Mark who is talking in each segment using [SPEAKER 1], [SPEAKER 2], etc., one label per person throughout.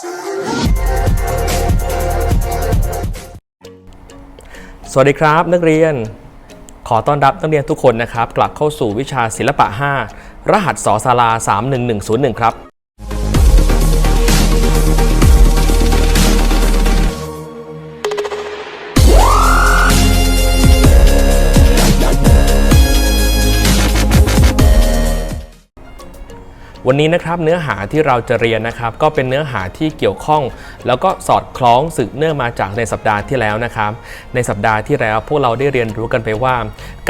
[SPEAKER 1] สวัสดีครับนักเรียน ขอต้อนรับนักเรียนทุกคนนะครับ กลับเข้าสู่วิชาศิลปะ 5 รหัสสอศาลา31101 ครับ วันนี้นะครับเนื้อหาที่เราจะเรียนนะครับก็เป็นเนื้อหาที่เกี่ยวข้อง แล้วก็สอดคล้องสืบเนื่องมาจากในสัปดาห์ที่แล้วนะครับ ในสัปดาห์ที่แล้วพวกเราได้เรียนรู้กันไปว่า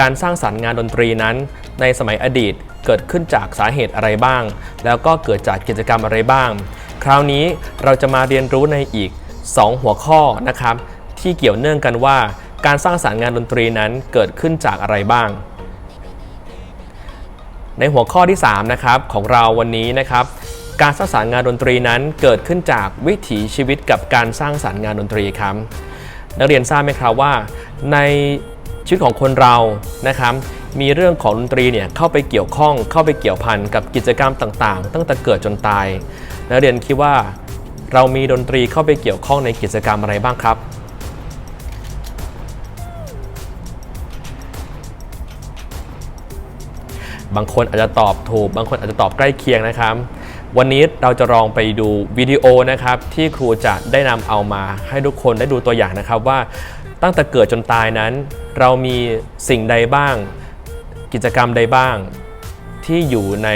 [SPEAKER 1] การสร้างสรรค์งานดนตรีนั้น ในสมัยอดีตเกิดขึ้นจากสาเหตุอะไรบ้าง แล้วก็เกิดจากกิจกรรมอะไรบ้าง คราวนี้เราจะมาเรียนรู้ในอีก 2 หัวข้อนะครับที่เกี่ยวเนื่องกันว่า การสร้างสรรค์งานดนตรีนั้นเกิดขึ้นจากอะไรบ้าง ในหัวข้อที่3นะครับของเราวันนี้นะครับการสร้างสรรค์งานดนตรีนั้นเกิดขึ้นจากวิถีชีวิตกับการสร้างสรรค์งานดนตรีครับนักเรียนทราบไหมครับว่าในชีวิตของคนเรานะครับมีเรื่องของดนตรีเนี่ยเข้าไปเกี่ยวข้องเข้าไปเกี่ยวพันกับกิจกรรมต่างๆ ตั้งแต่เกิดจนตายนักเรียนคิดว่าเรามีดนตรีเข้าไปเกี่ยวข้องในกิจกรรมอะไรบ้างครับ บางคนอาจจะตอบถูก บางคนอาจจะตอบใกล้เคียงนะครับ วันนี้เราจะลองไปดูวิดีโอนะครับ ที่ครูจะได้นำเอามาให้ทุกคนได้ดูตัวอย่างนะครับว่าตั้งแต่เกิดจนตายนั้น เรามีสิ่งใดบ้าง กิจกรรมใดบ้าง ที่อยู่ใน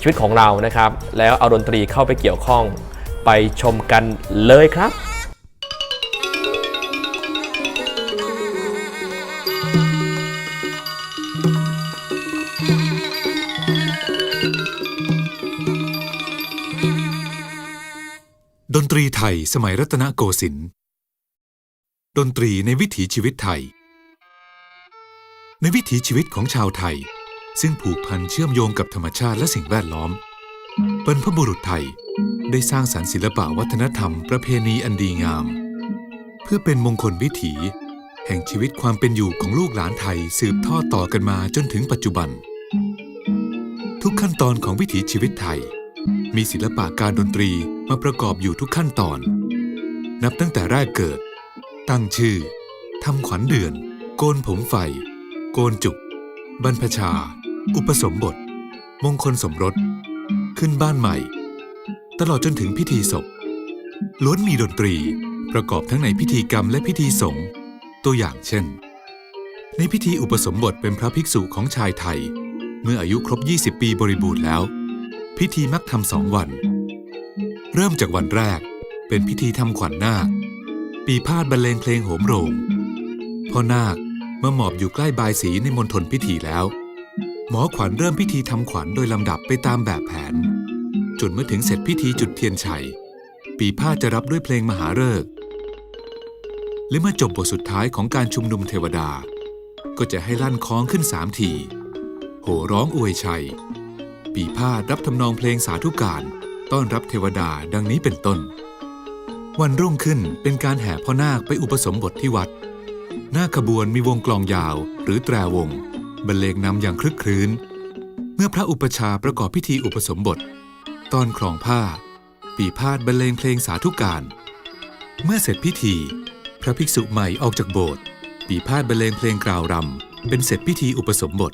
[SPEAKER 1] ชีวิตของเรานะครับ แล้วเอาดนตรีเข้าไปเกี่ยวข้องไปชมกันเลยครับ
[SPEAKER 2] ดนตรีไทยสมัยรัตนโกสินทร์ ดนตรีในวิถีชีวิตไทย ในวิถีชีวิตของชาวไทย ซึ่งผูกพันเชื่อมโยงกับธรรมชาติและสิ่งแวดล้อมบรรพบุรุษไทยได้สร้างสรรค์ศิลปะวัฒนธรรมประเพณีอันดีงาม เพื่อเป็นมงคลวิถี แห่งชีวิตความเป็นอยู่ของลูกหลานไทยสืบทอดต่อกันมาจนถึงปัจจุบัน ทุกขั้นตอนของวิถีชีวิตไทย มีศิลปะการดนตรีมาประกอบอยู่ทุกขั้นตอน นับตั้งแต่แรกเกิด ตั้งชื่อทำขวัญเดือน โกนผมไฟ โกนจุก บรรพชา อุปสมบท มงคลสมรส ขึ้นบ้านใหม่ ตลอดจนถึงพิธีศพ ล้วนมีดนตรีประกอบทั้งในพิธีกรรมและพิธีสงฆ์ตัวอย่างเช่น ในพิธีอุปสมบทเป็นพระภิกษุของชายไทย เมื่ออายุครบ 20 ปีบริบูรณ์แล้ว พิธีมักทำสองวัน เริ่มจากวันแรกเป็นพิธีทำขวัญนาค ปีพาดบรรเลงเพลงโหมโรงพ่อนาคเมื่อหมอบอยู่ใกล้บายสีในมณฑลพิธีแล้ว หมอขวัญเริ่มพิธีทำขวัญโดยลำดับไปตามแบบแผน จนเมื่อถึงเสร็จพิธีจุดเทียนชัย ปีพาดจะรับด้วยเพลงมหาฤกษ์และเมื่อจบบทสุดท้ายของการชุมนุมเทวดา ก็จะให้ลั่นคล้องขึ้นสามทีโห่ร้องอวยชัย ปีพาดรับทำนองเพลงสาธุการต้อนรับเทวดาดังนี้เป็นต้น วันรุ่งขึ้นเป็นการแห่พ่อนาคไปอุปสมบทที่วัด หน้าขบวนมีวงกลองยาวหรือแตรวงบรรเลงนำอย่างคลึกครื้น เมื่อพระอุปชาประกอบพิธีอุปสมบท ตอนครองผ้า ปีพาดบรรเลงเพลงสาธุการ เมื่อเสร็จพิธี พระภิกษุใหม่ออกจากโบสถ์ปีพาดบรรเลงเพลงกล่าวรำเป็นเสร็จพิธีอุปสมบท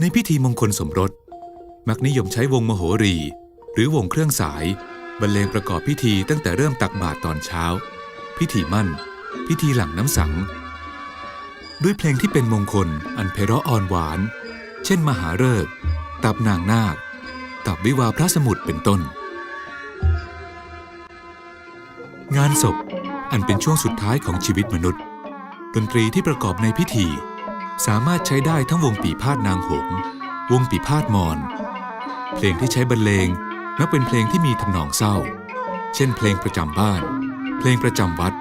[SPEAKER 2] ในพิธีมงคลสมรส มักนิยมใช้วงมโหรี หรือวงเครื่องสายบรรเลงประกอบพิธีตั้งแต่เริ่มตักบาตรตอนเช้า พิธีมั่น พิธีหลังน้ำสัง ด้วยเพลงที่เป็นมงคลอันไพเราะอ่อนหวาน เช่น มหาฤกษ์ตับนางนาคตับวิวาพระสมุทรเป็นต้น งานศพอันเป็นช่วงสุดท้ายของชีวิตมนุษย์ ดนตรีที่ประกอบในพิธี สามารถใช้ได้ทั้งวงปีพาดนางหง วงปีพาดมอน เพลงที่ใช้บรรเลงมักเป็นเพลงที่มีทำนองเศร้า เช่นเพลงประจำบ้าน เพลงประจำวัด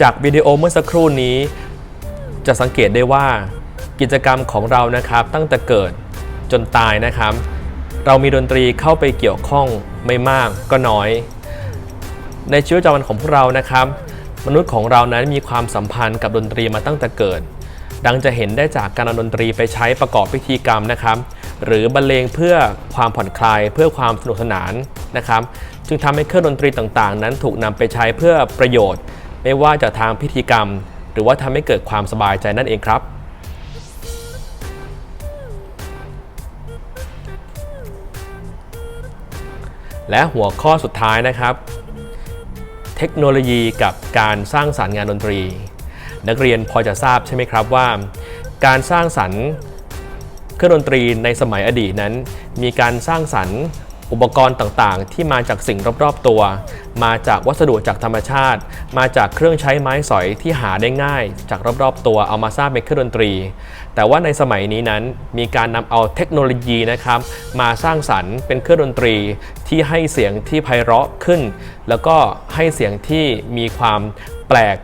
[SPEAKER 1] จากวิดีโอเมื่อสักครู่นี้ จะสังเกตได้ว่ากิจกรรมของเรานะครับตั้งแต่เกิด จนตายนะครับ เรามีดนตรีเข้าไปเกี่ยวข้องไม่มากก็น้อย ในชีวิตประจำวันของพวกเรานะครับ มนุษย์ของเรานั้นมีความสัมพันธ์กับดนตรีมาตั้งแต่เกิด ดังจะเห็นได้จากการเอาดนตรีไปใช้ประกอบพิธีกรรมนะครับ หรือบรรเลงเพื่อความผ่อนคลายเพื่อความสนุกสนานนะครับ จึงทำให้เครื่องดนตรีต่างๆ นั้นถูกนำไปใช้เพื่อประโยชน์ ไม่ว่าจะทางพิธีกรรม หรือว่าทำให้เกิดความสบายใจนั่นเองครับ และหัวข้อสุดท้ายนะครับ เทคโนโลยีกับการสร้างสารรค์งานดนตรี นักเรียนพอจะทราบใช่ไหมครับว่า การสร้างสรรค์เครื่องดนตรีในสมัยอดีตนั้น มีการสร้างสรรค์ อุปกรณ์ต่างๆ ที่มาจากสิ่งรอบๆตัว มาจากวัสดุจากธรรมชาติ มาจากเครื่องใช้ไม้สอยที่หาได้ง่าย จากรอบๆตัวเอามาสร้างเป็นเครื่องดนตรี แต่ว่าในสมัยนี้นั้นมีการนำเอาเทคโนโลยีนะครับมาสร้างสรรค์เป็นเครื่องดนตรีที่ให้เสียงที่ไพเราะขึ้น แล้วก็ให้เสียงที่มีความแปลก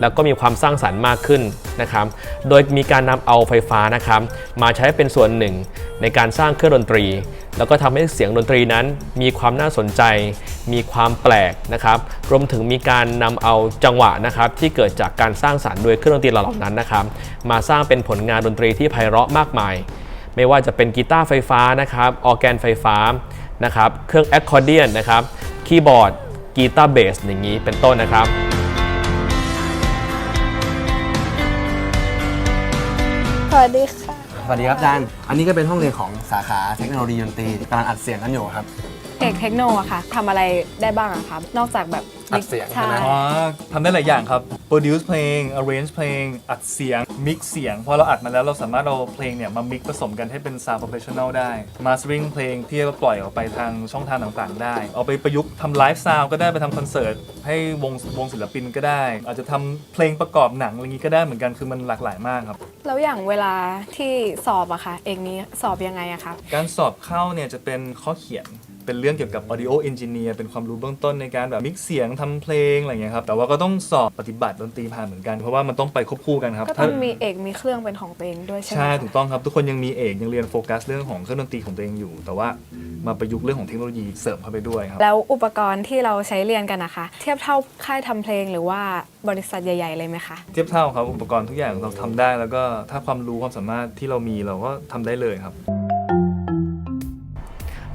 [SPEAKER 1] แล้วก็มีความสร้างสรรค์มากขึ้นนะครับ โดยมีการนำเอาไฟฟ้านะครับ มาใช้เป็นส่วนหนึ่งในการสร้างเครื่องดนตรี แล้วก็ทำให้เสียงดนตรีนั้น มีความน่าสนใจ มีความแปลกนะครับ รวมถึงมีการนำเอาจังหวะนะครับ ที่เกิดจากการสร้างสรรค์โดยเครื่องดนตรีเหล่านั้นนะครับ มาสร้างเป็นผลงานดนตรีที่ไพเราะมากมาย ไม่ว่าจะเป็นกีตาร์ไฟฟ้านะครับ ออแกนไฟฟ้านะครับ เครื่องแอคคอร์เดียนนะครับ คีย์บอร์ด กีตาร์เบสอย่างนี้เป็นต้นนะครับ
[SPEAKER 3] สวัสดีค่ะ
[SPEAKER 4] สวัสดีครับอาจารย์ อันนี้ก็เป็นห้องเรียนของสาขาเทคโนโลยีดนตรีกำลังอัดเสียงกันอยู่ครับ
[SPEAKER 3] เอกเทคโนอะค่ะทำอะไรได้บ้างอะคะนอกจากแบบ
[SPEAKER 4] อัดเสียงใช่ไหม
[SPEAKER 5] อ๋อทำได้หลายอย่างครับ produce เพลง arrange เพลง อัดเสียง mix เสียง พอเราอัดมาแล้วเราสามารถเอาเพลงเนี่ย มา mix ผสมกันให้เป็น sound professional ได้ mastering เพลงที่เราปล่อยออกไปทางช่องทางต่างๆ ได้ เอาไปประยุกต์ทำ live sound ก็ได้ไปทำคอนเสิร์ต ให้วงวงศิลปินก็ได้ อาจจะทำเพลงประกอบหนังอะไรอย่างนี้ก็ได้เหมือนกันคือมันหลากหลายมากครับ
[SPEAKER 3] แล้วอย่างเวลาที่สอบอะค่ะ เอกนี้สอบยังไงอะคะ
[SPEAKER 5] การสอบเข้าเนี่ยจะเป็นข้อเขียน เป็นเรื่องเกี่ยวกับ audio engineer เป็นความรู้เบื้องต้นในการแบบมิกเสียงทำเพลงอะไรอย่างเงี้ยครับ แต่ว่าก็ต้องสอบปฏิบัติดนตรีผ่านเหมือนกัน เพราะว่ามันต้องไปควบคู่กันครับ
[SPEAKER 3] ก็ต้องมีเอกมีเครื่องเป็นของตัวเองด้วยใช่ไหม
[SPEAKER 5] ใช่
[SPEAKER 3] คะ
[SPEAKER 5] ถูกต้องครับ ทุกคนยังมีเอกยังเรียนโฟกัสเรื่องของเครื่องดนตรีของตัวเองอยู่ แต่ว่ามาประยุกต์เรื่องของเทคโนโลยีเสริมเข้าไปด้วยครับ
[SPEAKER 3] แล้วอุปกรณ์ที่เราใช้เรียนกันนะคะ เทียบเท่าค่ายทำเพลงหรือว่าบริษัทใหญ่ ๆ เลยไหมคะ
[SPEAKER 5] เทียบเท่าครับอุปกรณ์ทุกอย่างเราทำได้ แล้วก็ถ้าความรู้ความสามารถที่เรามีเราก็ทำได้เลยครับ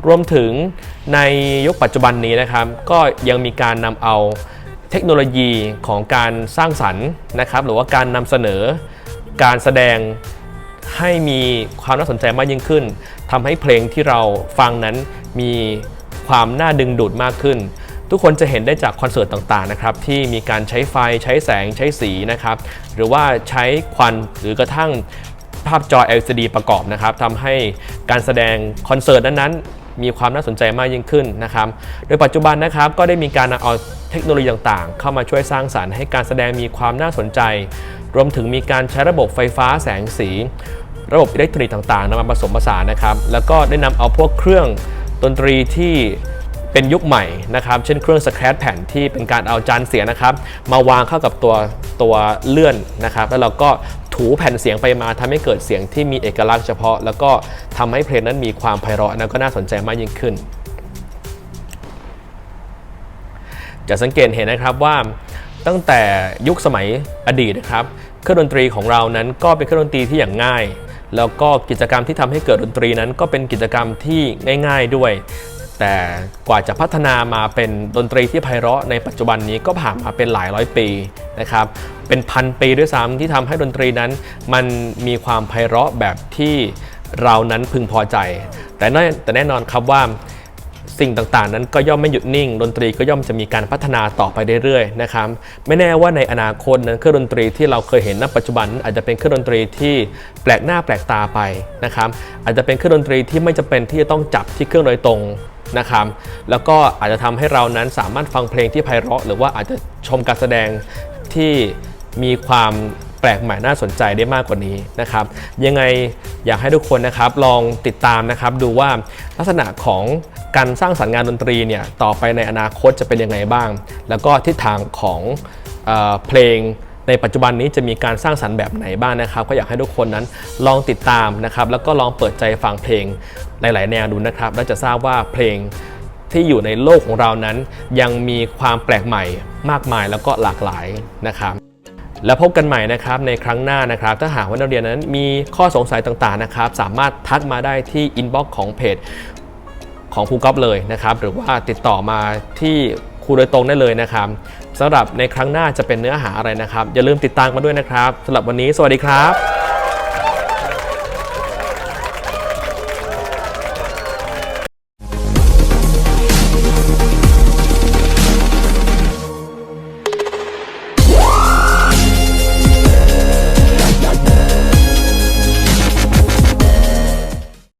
[SPEAKER 1] รวมถึงในยุคปัจจุบันนี้นะครับ ก็ยังมีการนำเอาเทคโนโลยีของการสร้างสรรค์นะครับ หรือว่าการนำเสนอการแสดงให้มีความน่าสนใจมากยิ่งขึ้นทำให้เพลงที่เราฟังนั้นมีความน่าดึงดูดมากขึ้น ทุกคนจะเห็นได้จากคอนเสิร์ตต่างๆนะครับที่มีการใช้ไฟใช้แสงใช้สีนะครับ หรือว่าใช้ควันหรือกระทั่งภาพจอ LCD ประกอบนะครับทำให้การแสดงคอนเสิร์ตนั้นๆ มีความน่าสนใจมากยิ่งขึ้นนะครับ โดยปัจจุบันนะครับก็ได้มีการนำเอาเทคโนโลยีต่างๆ เข้ามาช่วยสร้างสารรค์ให้การแสดงมีความน่าสนใจ รวมถึงมีการใช้ระบบไฟฟ้าแสงสี ระบบอิเล็กทรอนิกส์ต่างๆนำมาผสมผสานนะครับ แล้วก็ได้นำเอาพวกเครื่องดนตรีที่ เป็นยุคใหม่นะครับเช่นเครื่องสแครแผ่นที่เป็นการเอาจานเสียงนะครับ มาวางเข้ากับตัวตัวเลื่อนนะครับ แล้วเราก็ถูแผ่นเสียงไปมาทำให้เกิดเสียงที่มีเอกลักษณ์เฉพาะ แล้วก็ทำให้เพลงนั้นมีความไพเราะและก็น่าสนใจมากยิ่งขึ้น จะสังเกตเห็นนะครับว่าตั้งแต่ยุคสมัยอดีตนะครับเครื่องดนตรีของเรานั้นก็เป็นเครื่องดนตรีที่อย่างง่ายแล้วก็กิจกรรมที่ทำให้เกิดดนตรีนั้นก็เป็นกิจกรรมที่ง่าย ๆด้วย แต่กว่าจะพัฒนามาเป็นดนตรีที่ไพเราะในปัจจุบันนี้ก็ผ่านมาเป็นหลายร้อยปีนะครับเป็นพันปีด้วยซ้ำที่ทำให้ดนตรีนั้น มันมีความไพเราะแบบที่เรานั้นพึงพอใจ แต่แน่แต่แน่นอนครับว่าสิ่งต่างๆ นั้นก็ย่อมไม่หยุดนิ่ง ดนตรีก็ย่อมจะมีการพัฒนาต่อไปเรื่อยๆนะครับไม่แน่ว่าในอนาคตนั้นเครื่องดนตรีที่เราเคยเห็นณปัจจุบัน อาจจะเป็นเครื่องดนตรีที่แปลกหน้าแปลกตาไปนะครับอาจจะเป็นเครื่องดนตรีที่ไม่จำเป็นที่จะต้องจับที่เครื่องโดยตรง นะครับแล้วก็อาจจะทำให้เรานั้นสามารถฟังเพลงที่ไพเราะ หรือว่าอาจจะชมการแสดงที่มีความแปลกใหม่น่าสนใจได้มากกว่านี้นะครับ ยังไงอยากให้ทุกคนนะครับลองติดตามนะครับดูว่าลักษณะของการสร้างสรรค์งานดนตรีเนี่ยต่อไปในอนาคตจะเป็นยังไงบ้าง แล้วก็ทิศทางของเออเพลง ในปัจจุบันนี้จะมีการสร้างสรรค์แบบไหนบ้างนะครับ ก็อยากให้ทุกคนนั้นลองติดตามนะครับ แล้วก็ลองเปิดใจฟังเพลงหลาย ๆ แนวดูนะครับ แล้วจะทราบว่าเพลงที่อยู่ในโลกของเรานั้น ยังมีความแปลกใหม่มากมายแล้วก็หลากหลายนะครับแล้วพบกันใหม่นะครับในครั้งหน้านะครับ ถ้าหากว่านักเรียนนั้นมีข้อสงสัยต่างๆนะครับ สามารถทักมาได้ที่อินบ็อกซ์ของเพจของครูก๊อฟเลยนะครับ หรือว่าติดต่อมาที่ครูโดยตรงได้เลยนะครับ สำหรับในครั้งหน้าจะเป็นเนื้อหาอะไรนะครับ อย่าลืมติดตามมาด้วยนะครับสำหรับวันนี้ สวัสดีครับ